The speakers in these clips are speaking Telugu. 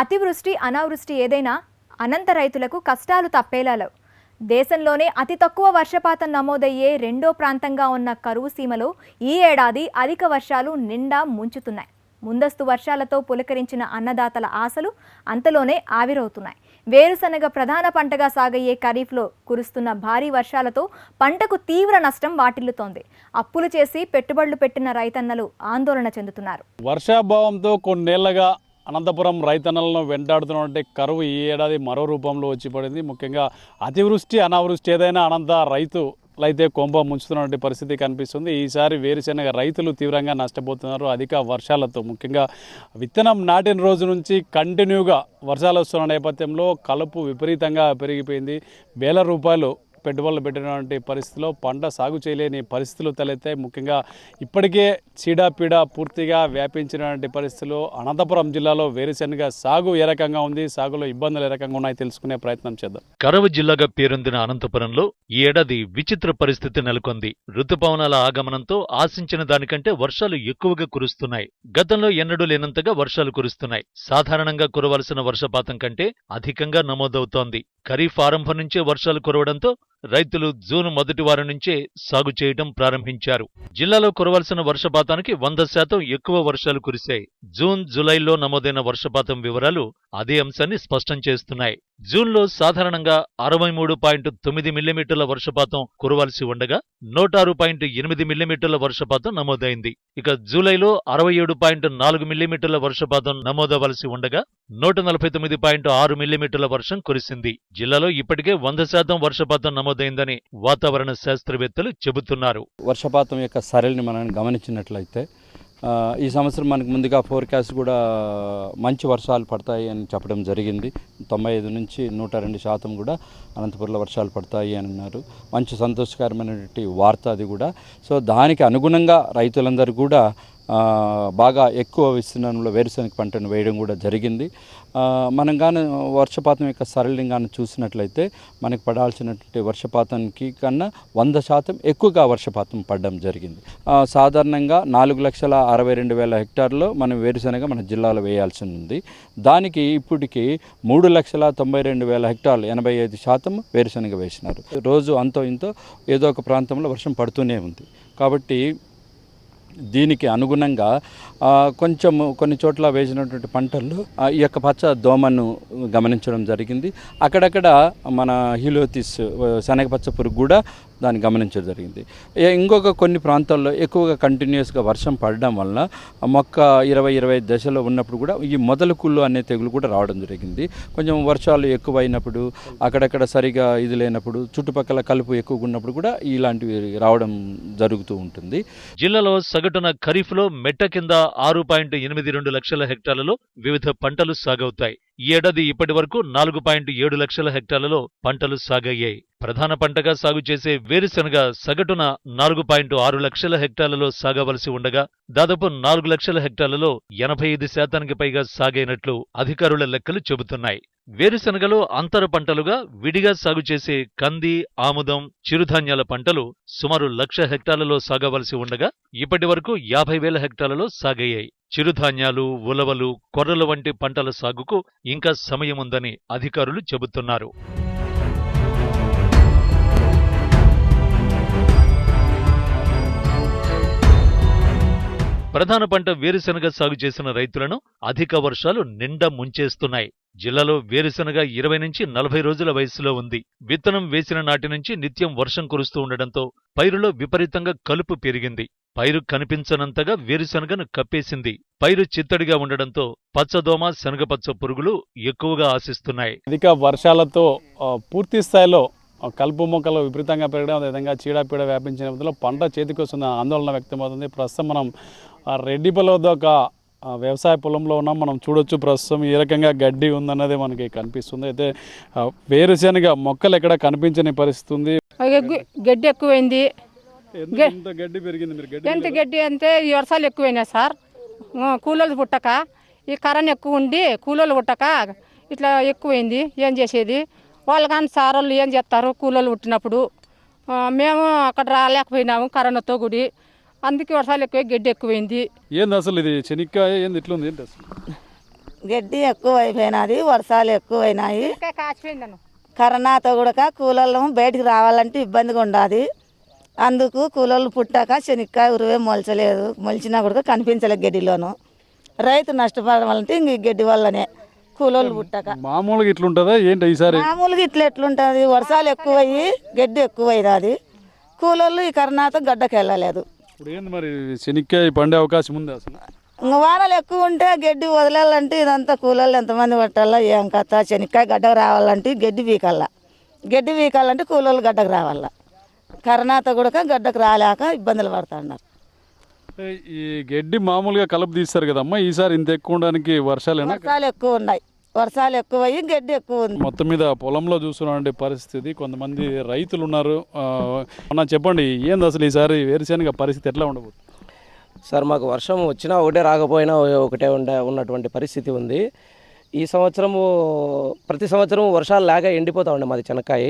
అతివృష్టి అనావృష్టి ఏదైనా అనంత రైతులకు కష్టాలు తప్పేలా లేవు. దేశంలోనే అతి తక్కువ వర్షపాతం నమోదయ్యే రెండో ప్రాంతంగా ఉన్న కరువు సీమలో ఈ ఏడాది అధిక వర్షాలు నిండా ముంచుతున్నాయి. ముందస్తు వర్షాలతో పులకరించిన అన్నదాతల ఆశలు అంతలోనే ఆవిరవుతున్నాయి. వేరుశనగ ప్రధాన పంటగా సాగయ్యే ఖరీఫ్లో కురుస్తున్న భారీ వర్షాలతో పంటకు తీవ్ర నష్టం వాటిల్లుతోంది. అప్పులు చేసి పెట్టుబడులు పెట్టిన రైతన్నలు ఆందోళన చెందుతున్నారు. వర్షాభావంతో కొన్నేళ్ళగా అనంతపురం రైతన్నలను వెంటాడుతున్నటువంటి కరువు ఈ ఏడాది మరో రూపంలో వచ్చి పడింది. ముఖ్యంగా అతివృష్టి అనావృష్టి ఏదైనా అనంత రైతు అయితే కొంప ముంచుతున్నటువంటి పరిస్థితి కనిపిస్తుంది. ఈసారి వేరుశెనగ రైతులు తీవ్రంగా నష్టపోతున్నారు. అధిక వర్షాలతో ముఖ్యంగా విత్తనం నాటిన రోజు నుంచి కంటిన్యూగా వర్షాలు వస్తున్న నేపథ్యంలో కలుపు విపరీతంగా పెరిగిపోయింది. వేల రూపాయలు పెట్టుబడులు పెట్టినటువంటి పరిస్థితిలో పంట సాగు చేయలేని పరిస్థితులు తలెత్తాయి. ముఖ్యంగా ఇప్పటికే చీడపీడ పూర్తిగా వ్యాపించినటువంటి పరిస్థితులు అనంతపురం జిల్లాలో వేరుశెనగ సాగు ఏ రకంగా ఉంది సాగులో ఇబ్బందులు ఏ రకంగా ఉన్నాయి తెలుసుకునే ప్రయత్నం చేద్దాం. కరవ జిల్లాగా పేరొందిన అనంతపురంలో ఈ ఏడాది విచిత్ర పరిస్థితి నెలకొంది. ఋతుపవనాల ఆగమనంతో ఆశించిన దానికంటే వర్షాలు ఎక్కువగా కురుస్తున్నాయి. గతంలో ఎన్నడూ లేనంతగా వర్షాలు కురుస్తున్నాయి. సాధారణంగా కురవలసిన వర్షపాతం కంటే అధికంగా నమోదవుతోంది. ఖరీఫ్ ఆరంభం నుంచే వర్షాలు కురవడంతో రైతులు జూన్ మొదటి వారం నుంచే సాగు చేయడం ప్రారంభించారు. జిల్లాలో కురవలసిన వర్షపాతానికి వంద శాతం ఎక్కువ వర్షాలు కురిశాయి. జూన్ జులైలో నమోదైన వర్షపాతం వివరాలు అదే అంశాన్ని స్పష్టం చేస్తున్నాయి. జూన్లో సాధారణంగా అరవై మూడు పాయింట్ తొమ్మిది మిల్లీమీటర్ల వర్షపాతం కురవలసి ఉండగా నూట ఆరు పాయింట్ ఎనిమిది మిల్లీమీటర్ల వర్షపాతం నమోదైంది. ఇక జూలైలో అరవై ఏడు పాయింట్ నాలుగు మిల్లీమీటర్ల వర్షపాతం నమోదవలసి ఉండగా నూట నలభై తొమ్మిది పాయింట్ ఆరు మిల్లీమీటర్ల వర్షం కురిసింది. జిల్లాలో ఇప్పటికే వంద శాతం వర్షపాతం నమోదైందని వాతావరణ శాస్త్రవేత్తలు చెబుతున్నారు. వర్షపాతం యొక్క సరళిని మనం గమనించినట్లయితే ఈ సంవత్సరం మనకు ముందుగా ఫోర్కాస్ట్ కూడా మంచి వర్షాలు పడతాయి అని చెప్పడం జరిగింది. తొంభై ఐదు నుంచి నూట రెండు శాతం కూడా అనంతపురంలో వర్షాలు పడతాయి అని అన్నారు. మంచి సంతోషకరమైనటువంటి వార్త అది కూడా. సో దానికి అనుగుణంగా రైతులందరూ కూడా బాగా ఎక్కువ విస్తీర్ణంలో వేరుశనగ పంటను వేయడం కూడా జరిగింది. మనం కానీ వర్షపాతం యొక్క సరళిని కానీ చూసినట్లయితే మనకు పడాల్సినటువంటి వర్షపాతానికి కన్నా వంద శాతం ఎక్కువగా వర్షపాతం పడడం జరిగింది. సాధారణంగా నాలుగు లక్షల అరవై రెండు వేల హెక్టార్లో మనం వేరుశనగ మన జిల్లాలో వేయాల్సి ఉంది. దానికి ఇప్పటికి మూడు లక్షల తొంభై రెండు వేల హెక్టార్లు ఎనభై ఐదు శాతం వేరుశనగ వేసినారు. రోజు అంతో ఇంతో ఏదో ఒక ప్రాంతంలో వర్షం పడుతూనే ఉంది. కాబట్టి దీనికి అనుగుణంగా కొంచెం కొన్ని చోట్ల వేసినటువంటి పంటల్లో ఈ యొక్క పచ్చ దోమను గమనించడం జరిగింది. అక్కడక్కడ మన హీలోతిస్ శనగపచ్చ పురుగు కూడా దాన్ని గమనించడం జరిగింది. ఇంకొక కొన్ని ప్రాంతాల్లో ఎక్కువగా కంటిన్యూస్గా వర్షం పడడం వలన మొక్క ఇరవై ఇరవై దశలో ఉన్నప్పుడు కూడా ఈ మొదలు కుళ్ళు అనే తెగులు కూడా రావడం జరిగింది. కొంచెం వర్షాలు ఎక్కువైనప్పుడు అక్కడక్కడ సరిగా ఇది లేనప్పుడు చుట్టుపక్కల కలుపు ఎక్కువగా ఉన్నప్పుడు కూడా ఇలాంటివి రావడం జరుగుతూ ఉంటుంది. జిల్లాలో సగటున ఖరీఫ్లో మెట్ట కింద ఆరు పాయింట్ ఎనిమిది రెండు లక్షల హెక్టార్లలో వివిధ పంటలు సాగవుతాయి. ఈ ఏడాది ఇప్పటి వరకు నాలుగు పాయింట్ ఏడు లక్షల హెక్టార్లలో పంటలు సాగయ్యాయి. ప్రధాన పంటగా సాగు చేసే వేరుశనగ సగటున నాలుగు పాయింట్ ఆరు లక్షల హెక్టార్లలో సాగవలసి ఉండగా దాదాపు నాలుగు లక్షల హెక్టార్లలో ఎనభై ఐదు శాతానికి పైగా సాగైనట్లు అధికారుల లెక్కలు చెబుతున్నాయి. వేరుశనగలో అంతర పంటలుగా విడిగా సాగు చేసే కంది ఆముదం చిరుధాన్యాల పంటలు సుమారు లక్ష హెక్టార్లలో సాగవలసి ఉండగా ఇప్పటి వరకు యాభై వేల హెక్టార్లలో సాగయ్యాయి. చిరుధాన్యాలు ఉలవలు కొర్రల వంటి పంటల సాగుకు ఇంకా సమయముందని అధికారులు చెబుతున్నారు. ప్రధాన పంట వేరుశనగ సాగు చేసిన రైతులను అధిక వర్షాలు నిండా ముంచేస్తున్నాయి. జిల్లాలో వేరుశనగ ఇరవై నుంచి నలభై రోజుల వయసులో ఉంది. విత్తనం వేసిన నాటి నుంచి నిత్యం వర్షం కురుస్తూ ఉండడంతో పైరులో విపరీతంగా కలుపు పెరిగింది. పైరు కనిపించనంతగా వేరుశనగను కప్పేసింది. పైరు చిత్తడిగా ఉండడంతో పచ్చదోమ శనగపచ్చ పురుగులు ఎక్కువగా ఆశిస్తున్నాయి. అధిక వర్షాలతో పూర్తి స్థాయిలో కలుపు మొక్కలు విపరీతంగా పెరగడం అదేవిధంగా చీడపీడ వ్యాపించిన పంట చేతికి వస్తున్న ఆందోళన వ్యక్తమవుతుంది. ప్రస్తుతం మనం ఆ, రెడ్డిపల్లి వద్ద ఒక వ్యవసాయ పొలంలో ఉన్నాం మనం చూడొచ్చు ప్రస్తుతం ఏ రకంగా గడ్డి ఉందన్నది మనకి కనిపిస్తుంది. అయితే వేరుశనగ మొక్కలు ఎక్కడ కనిపించని పరిస్థితి ఉంది గడ్డి ఎక్కువైంది. గడ్డి పెరిగింది ఎంత గడ్డి అంటే ఈ వర్షాలు ఎక్కువైనాయి సార్. కూలోళ్ళు పుట్టక ఈ కరెంట్ ఎక్కువ ఉండి కూలోళ్ళు పుట్టక ఇట్లా ఎక్కువైంది. ఏం చేసేది? వాళ్ళు కానీ సార్ వాళ్ళు ఏం చేస్తారు? కూలోళ్ళు పుట్టినప్పుడు. మేము అక్కడ రాలేకపోయినాము కరోనాతో గుడి అందుకే వర్షాలు ఎక్కువ గడ్డి ఎక్కువైంది. ఏంది అసలు ఇది చెనిక్కాయ? ఏంది ఇట్లుంది? ఏంటి అసలు? గడ్డి ఎక్కువ అయిపోయినది వర్షాలు ఎక్కువైనాయి. ఇంకా కాచిపోయిందను. కరోనాతో కూడా కూలర్లు బయటికి రావాలంటే ఇబ్బందిగా ఉండాది. అందుకు కూలర్లు పుట్టాక శనక్కాయ ఉరువే మొలచలేదు. మొలిచినా కూడా కనిపించలేదు గడ్డిలోను. రైతు నష్టపడాలంటే ఇంక ఈ గడ్డి వల్లనే కూలర్లు పుట్టాక. మామూలుగా ఇట్లుంటుందా? ఏంటి ఈసారి? మామూలుగా ఇట్లా ఎట్లుంటుంది? వర్షాలు ఎక్కువయ్యి గడ్డి ఎక్కువైనది. కూలర్లు ఈ కరోనాతో గడ్డకి వెళ్ళలేదు ఇప్పుడు ఏంది మరి శనిక్కాయ పండే అవకాశం ఉంది అసలు? ఇంక వానలు ఎక్కువ ఉంటే గడ్డి వదలాలంటే ఇదంతా కూలర్లు ఎంతమంది పట్టాలా? ఏం కథ? శనక్కాయ గడ్డకు రావాలంటే గడ్డి వీకల్లా గడ్డి వీకాలంటే కూలర్లు గడ్డకు రావాలా కరోనాతో కూడా గడ్డకు రాలేక ఇబ్బందులు పడుతున్నారు. ఈ గడ్డి మామూలుగా కలుపు తీస్తారు కదమ్మా? ఈసారి ఇంత ఎక్కువ ఉండడానికి వర్షాలేనా? వర్షాలు ఎక్కువ ఉన్నాయి. వర్షాలు ఎక్కువ అయ్యి గడ్డి ఎక్కువ ఉంది. మొత్తం మీద పొలంలో చూస్తున్నటువంటి పరిస్థితి కొంతమంది రైతులు ఉన్నారు అన్న చెప్పండి ఏంది అసలు ఈసారి వేరుశెనగ పరిస్థితి ఎట్లా ఉండబోతుంది? సార్ మాకు వర్షం వచ్చినా ఒకటే రాకపోయినా ఒకటే ఉండే ఉన్నటువంటి పరిస్థితి ఉంది. ఈ సంవత్సరము ప్రతి సంవత్సరం వర్షాలు లేక ఎండిపోతూ ఉండే మాది చెనక్కాయ.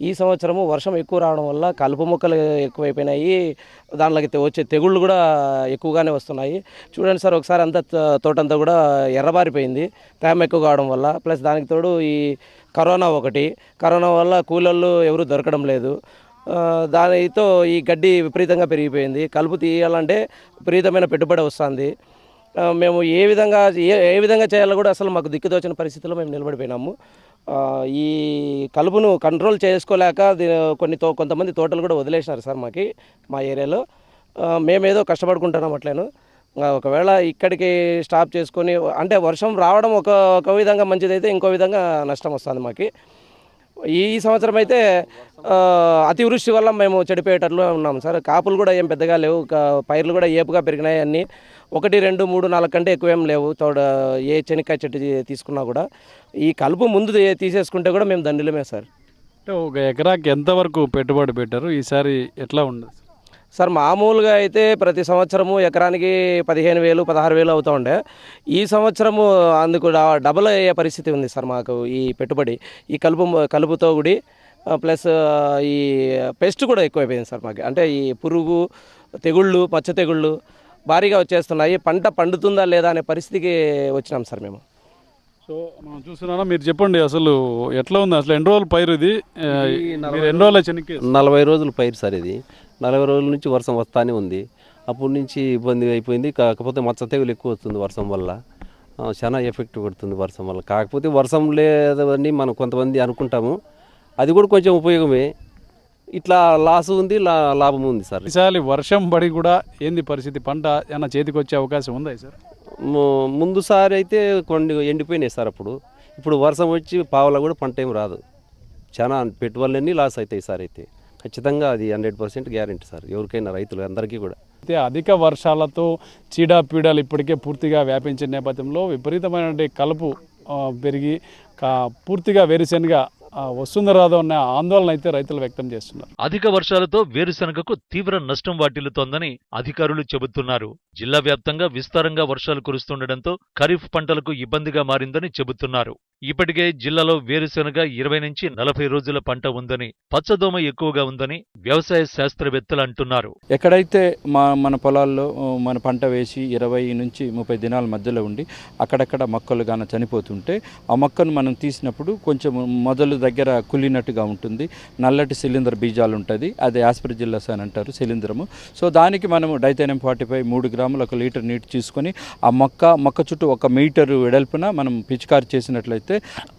ఈ సంవత్సరము వర్షం ఎక్కువ రావడం వల్ల కలుపు మొక్కలు ఎక్కువైపోయినాయి. దానిలోకి వచ్చే తెగుళ్ళు కూడా ఎక్కువగానే వస్తున్నాయి. చూడండి సార్ ఒకసారి అంతా తోటంతా కూడా ఎర్రబారిపోయింది. తేమ ఎక్కువ కావడం వల్ల. ప్లస్ దానికి తోడు ఈ కరోనా ఒకటి. కరోనా వల్ల కూలళ్ళు ఎవరు దొరకడం లేదు. దానితో ఈ గడ్డి విపరీతంగా పెరిగిపోయింది. కలుపు తీయాలంటే విపరీతమైన పెట్టుబడి వస్తుంది. మేము ఏ విధంగా ఏ ఏ విధంగా చేయాలో కూడా అసలు మాకు దిక్కుదోచిన పరిస్థితిలో మేము నిలబడిపోయినాము. ఈ కలుపును కంట్రోల్ చేసుకోలేక కొన్ని తో కొంతమంది తోటలు కూడా వదిలేసినారు సార్ మాకి మా ఏరియాలో. మేమేదో కష్టపడుకుంటున్నాం అట్లేను. ఒకవేళ ఇక్కడికి స్టాప్ చేసుకొని అంటే వర్షం రావడం ఒక ఒక విధంగా మంచిదైతే ఇంకో విధంగా నష్టం వస్తుంది మాకు. ఈ సంవత్సరం అయితే అతివృష్టి వల్ల మేము చెడిపోయేటట్లు ఉన్నాం. సార్ కాపులు కూడా ఏం పెద్దగా లేవు. కా- పైర్లు కూడా ఏపుగా పెరిగినాయి అన్నీ. ఒకటి రెండు మూడు నాలుగు కంటే ఎక్కువ ఏం లేవు. తోడ ఏ చెనక్కాయ చెట్టు తీసుకున్నా కూడా. ఈ కలుపు ముందు తీసేసుకుంటే కూడా మేము దండిలమే సార్. అంటే ఒక ఎకరాకి ఎంతవరకు పెట్టుబడి పెట్టారు? ఈసారి ఎట్లా ఉండదు సార్ మామూలుగా అయితే ప్రతి సంవత్సరము ఎకరానికి పదిహేను వేలు పదహారు వేలు అవుతూ ఉండే. ఈ సంవత్సరము అందుకు డబల్ డబుల్ అయ్యే పరిస్థితి ఉంది సార్ మాకు ఈ పెట్టుబడి. ఈ కలుపు కలుపుతో కూడి ప్లస్ ఈ పెస్ట్ కూడా ఎక్కువైపోయింది సార్ మాకు. అంటే ఈ పురుగు తెగుళ్ళు పచ్చ తెగుళ్ళు భారీగా వచ్చేస్తున్నాయి. పంట పండుతుందా లేదా అనే పరిస్థితికి వచ్చినాం సార్ మేము. సో మనం చూస్తున్నారా మీరు చెప్పండి అసలు ఎట్లా ఉంది? అసలు ఎన్ని రోజులు పైరు ఇది? మీరు ఎన్ని రోజులు నలభై రోజులు పైరు సార్ ఇది. నలభై రోజుల నుంచి వర్షం వస్తానే ఉంది. అప్పటి నుంచి ఇబ్బంది అయిపోయింది. కాకపోతే మచ్చ తెగులు ఎక్కువ వస్తుంది వర్షం వల్ల. చాలా ఎఫెక్ట్ పడుతుంది వర్షం వల్ల. కాకపోతే వర్షం లేదని మనం కొంతమంది అనుకుంటాము. అది కూడా కొంచెం ఉపయోగమే. ఇట్లా లాస్ ఉంది లా లాభం ఉంది సార్. ఈసారి వర్షం పడి కూడా ఏంది పరిస్థితి? పంట ఏమైనా చేతికి వచ్చే అవకాశం ఉందా సార్? ముందుసారి అయితే కొన్ని ఎండిపోయినాయి సార్ అప్పుడు. ఇప్పుడు వర్షం వచ్చి పావుల కూడా పంట ఏం రాదు. చాలా పెట్టుబడులన్నీ లాస్ అవుతాయి సార్ అయితే. ఖచ్చితంగా అది హండ్రెడ్ పర్సెంట్ గ్యారెంటీ సార్ ఎవరికైనా రైతులు అందరికీ కూడా. అయితే అధిక వర్షాలతో చీడపీడలు ఇప్పటికే పూర్తిగా వ్యాపించిన నేపథ్యంలో విపరీతమైనటువంటి కలుపు పెరిగి కా- పూర్తిగా వేరుశెనగ వస్తుందో రాదో అన్న ఆందోళన అయితే రైతులు వ్యక్తం చేస్తున్నారు. అధిక వర్షాలతో వేరుశనగకు తీవ్ర నష్టం వాటిల్లుతోందని అధికారులు చెబుతున్నారు. జిల్లా వ్యాప్తంగా విస్తారంగా వర్షాలు కురుస్తుండటంతో ఖరీఫ్ పంటలకు ఇబ్బందిగా మారిందని చెబుతున్నారు. ఇప్పటికే జిల్లాలో వేరుశనగ ఇరవై నుంచి నలభై రోజుల పంట ఉందని పచ్చదోమ ఎక్కువగా ఉందని వ్యవసాయ శాస్త్రవేత్తలు అంటున్నారు. ఎక్కడైతే మా మన పొలాల్లో మన పంట వేసి ఇరవై నుంచి ముప్పై దినాల మధ్యలో ఉండి అక్కడక్కడ మొక్కలు గాన చనిపోతుంటే ఆ మొక్కను మనం తీసినప్పుడు కొంచెం మొదలు దగ్గర కుళ్ళినట్టుగా ఉంటుంది. నల్లటి సిలిండర్ బీజాలు ఉంటుంది అది ఆస్పరిజిల్లస్ అని అంటారు శిలీంద్రము సో దానికి మనము డైతేనం ఫార్టీ ఫైవ్ మూడు గ్రాములు ఒక లీటర్ నీటి తీసుకొని ఆ మొక్క మొక్క చుట్టూ ఒక మీటరు వెడల్పున మనం పిచికారి చేసినట్లయితే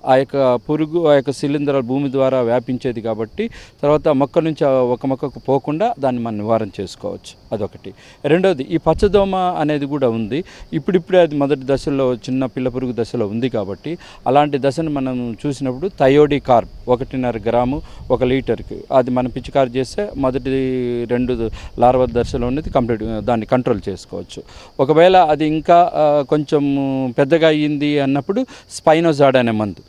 ఆ యొక్క పురుగు ఆ యొక్క శిలీంధ్రాలు భూమి ద్వారా వ్యాపించేది కాబట్టి తర్వాత మొక్క నుంచి ఒక మొక్కకు పోకుండా దాన్ని మనం నివారణ చేసుకోవచ్చు. అదొకటి. రెండవది ఈ పచ్చదోమ అనేది కూడా ఉంది. ఇప్పుడిప్పుడే అది మొదటి దశలో చిన్న పిల్ల పురుగు దశలో ఉంది కాబట్టి అలాంటి దశను మనం చూసినప్పుడు థయోడి కార్బ్ ఒకటిన్నర గ్రాము ఒక లీటర్కి అది మనం పిచికారి చేస్తే మొదటి రెండు లార్వ దశలో ఉన్నది కంప్లీట్ దాన్ని కంట్రోల్ చేసుకోవచ్చు ఒకవేళ అది ఇంకా కొంచెం పెద్దగా అయ్యింది అన్నప్పుడు స్పైనోజాడ్ అనే మందు.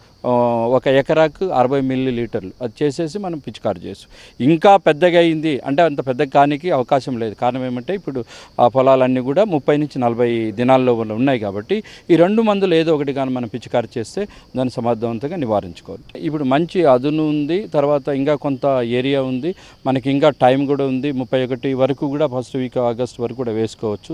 ఒక ఎకరాకు అరవై మిల్లీ లీటర్లు అది చేసేసి మనం పిచికారు చేసు ఇంకా పెద్దగా అయింది అంటే అంత పెద్దగా కానికి అవకాశం లేదు. కారణం ఏమంటే ఇప్పుడు ఆ పొలాలన్నీ కూడా ముప్పై నుంచి నలభై దినాల్లో ఉన్నాయి కాబట్టి ఈ రెండు మందులు ఏదో ఒకటి కానీ మనం పిచికారు చేస్తే దాన్ని సమర్థవంతంగా నివారించుకోవాలి. ఇప్పుడు మంచి అదును ఉంది. తర్వాత ఇంకా కొంత ఏరియా ఉంది. మనకి ఇంకా టైం కూడా ఉంది. ముప్పై ఒకటి వరకు కూడా ఫస్ట్ వీక్ ఆగస్ట్ వరకు కూడా వేసుకోవచ్చు.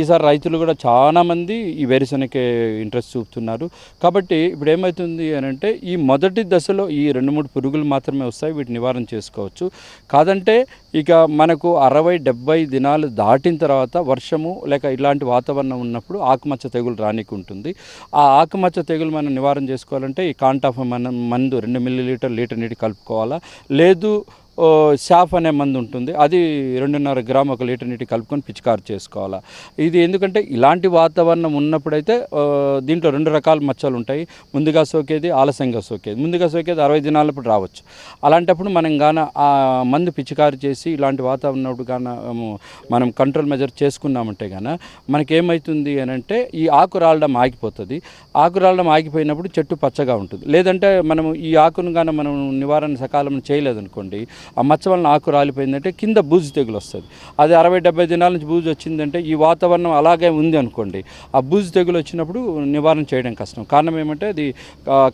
ఈసారి రైతులు కూడా చాలామంది ఈ వేరుశనగకే ఇంట్రెస్ట్ చూపుతున్నారు. కాబట్టి ఇప్పుడు ఏమవుతుంది అని అంటే ఈ మొదటి దశలో ఈ రెండు మూడు పురుగులు మాత్రమే వస్తాయి వీటిని నివారణ చేసుకోవచ్చు. కాదంటే ఇక మనకు అరవై డెబ్బై దినాలు దాటిన తర్వాత వర్షము లేక ఇలాంటి వాతావరణం ఉన్నప్పుడు ఆకుమచ్చ తెగులు రానికి ఉంటుంది ఆ ఆకుమచ్చ తెగులు మనం నివారణ చేసుకోవాలంటే ఈ కాంటాఫ్ మన మందు రెండు మిల్లీ లీటర్ లీటర్ నీటి కలుపుకోవాలా? లేదు షాఫ్ అనే మందు ఉంటుంది. అది రెండున్నర గ్రామ్ ఒక లీటర్ నీటి కలుపుకొని పిచికారు చేసుకోవాలా? ఇది ఎందుకంటే ఇలాంటి వాతావరణం ఉన్నప్పుడైతే దీంట్లో రెండు రకాల మచ్చలు ఉంటాయి. ముందుగా సోకేది ఆలస్యంగా సోకేది. ముందుగా సోకేది అరవై దినాలప్పుడు రావచ్చు. అలాంటప్పుడు మనం గాన ఆ మందు పిచికారు చేసి ఇలాంటి వాతావరణప్పుడు గాన మనం కంట్రోల్ మెజర్ చేసుకున్నామంటే గాన మనకి ఏమవుతుంది అని అంటే ఈ ఆకు రాలడం ఆగిపోతుంది. ఆకు రాలడం ఆగిపోయినప్పుడు చెట్టు పచ్చగా ఉంటుంది. లేదంటే మనం ఈ ఆకును గాన మనం నివారణ సకాలం చేయలేదనుకోండి ఆ మచ్చ వలన ఆకు రాలిపోయిందంటే కింద బూజు తెగులు వస్తుంది. అది అరవై డెబ్బై దినాల నుంచి బూజు వచ్చిందంటే ఈ వాతావరణం అలాగే ఉంది అనుకోండి. ఆ బూజు తెగులు వచ్చినప్పుడు నివారణ చేయడం కష్టం. కారణం ఏమంటే అది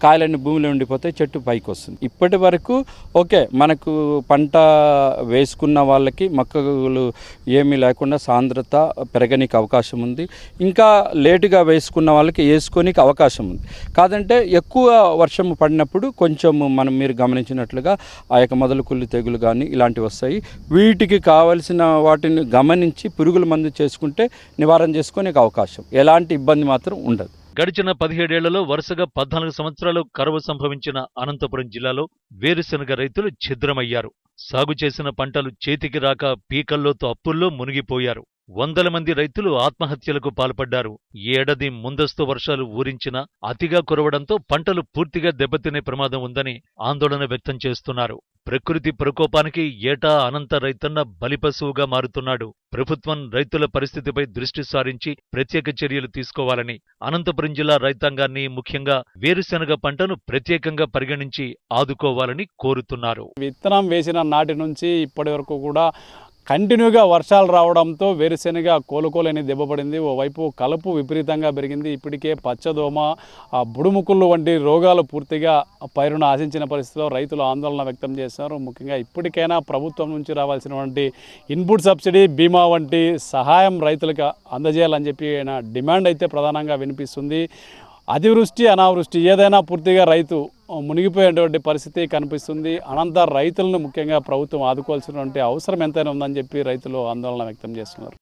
కాయలన్నీ భూమిలో ఉండిపోతే చెట్టు పైకి వస్తుంది. ఇప్పటి వరకు ఓకే మనకు పంట వేసుకున్న వాళ్ళకి మొక్కలు ఏమీ లేకుండా సాంద్రత పెరగనికి అవకాశం ఉంది. ఇంకా లేటుగా వేసుకున్న వాళ్ళకి వేసుకోనికి అవకాశం ఉంది. కాదంటే ఎక్కువ వర్షం పడినప్పుడు కొంచెం మనం మీరు గమనించినట్లుగా ఆ యొక్క మొదలు కుళ్ళు తెగులు కానీ ఇలాంటివి వస్తాయి. వీటికి కావలసిన వాటిని గమనించి పురుగుల మందు చేసుకుంటే నివారణ చేసుకునే అవకాశం. ఎలాంటి ఇబ్బంది మాత్రం ఉండదు. గడిచిన పదిహేడేళ్ళలో వరుసగా పద్నాలుగు సంవత్సరాలు కరువు సంభవించిన అనంతపురం జిల్లాలో వేరుశనగ రైతులు ఛిద్రమయ్యారు. సాగు చేసిన పంటలు చేతికి రాక పీకల్లోతో అప్పుల్లో మునిగిపోయారు. వందల మంది రైతులు ఆత్మహత్యలకు పాల్పడ్డారు. ఈ ఏడాది ముందస్తు వర్షాలు ఊరించినా అతిగా కురవడంతో పంటలు పూర్తిగా దెబ్బతినే ప్రమాదం ఉందని ఆందోళన వ్యక్తం చేస్తున్నారు. ప్రకృతి ప్రకోపానికి ఏటా అనంత రైతన్న బలిపశువుగా మారుతున్నాడు. ప్రభుత్వం రైతుల పరిస్థితిపై దృష్టి సారించి ప్రత్యేక చర్యలు తీసుకోవాలని అనంతపురం జిల్లా రైతాంగాన్ని ముఖ్యంగా వేరుశనగ పంటను ప్రత్యేకంగా పరిగణించి ఆదుకోవాలని కోరుతున్నారు. విత్తనం వేసిన నాటి నుంచి ఇప్పటి వరకు కూడా కంటిన్యూగా వర్షాలు రావడంతో వేరుశెనగ కోలుకోలేని దెబ్బపడింది ఓవైపు కలుపు విపరీతంగా పెరిగింది. ఇప్పటికే పచ్చదోమ ఆ బుడుముకుళ్ళు వంటి రోగాలు పూర్తిగా పైరును ఆశించిన పరిస్థితిలో రైతులు ఆందోళన వ్యక్తం చేశారు. ముఖ్యంగా ఇప్పటికైనా ప్రభుత్వం నుంచి రావాల్సినటువంటి ఇన్పుట్ సబ్సిడీ బీమా వంటి సహాయం రైతులకు అందజేయాలని చెప్పి ఆయన డిమాండ్ అయితే ప్రధానంగా వినిపిస్తుంది. అతివృష్టి అనావృష్టి ఏదైనా పూర్తిగా రైతు మునిగిపోయేటువంటి పరిస్థితి కనిపిస్తుంది. అనంత రైతులను ముఖ్యంగా ప్రభుత్వం ఆదుకోవాల్సినటువంటి అవసరం ఎంతైనా ఉందని చెప్పి రైతులు ఆందోళన వ్యక్తం చేస్తున్నారు.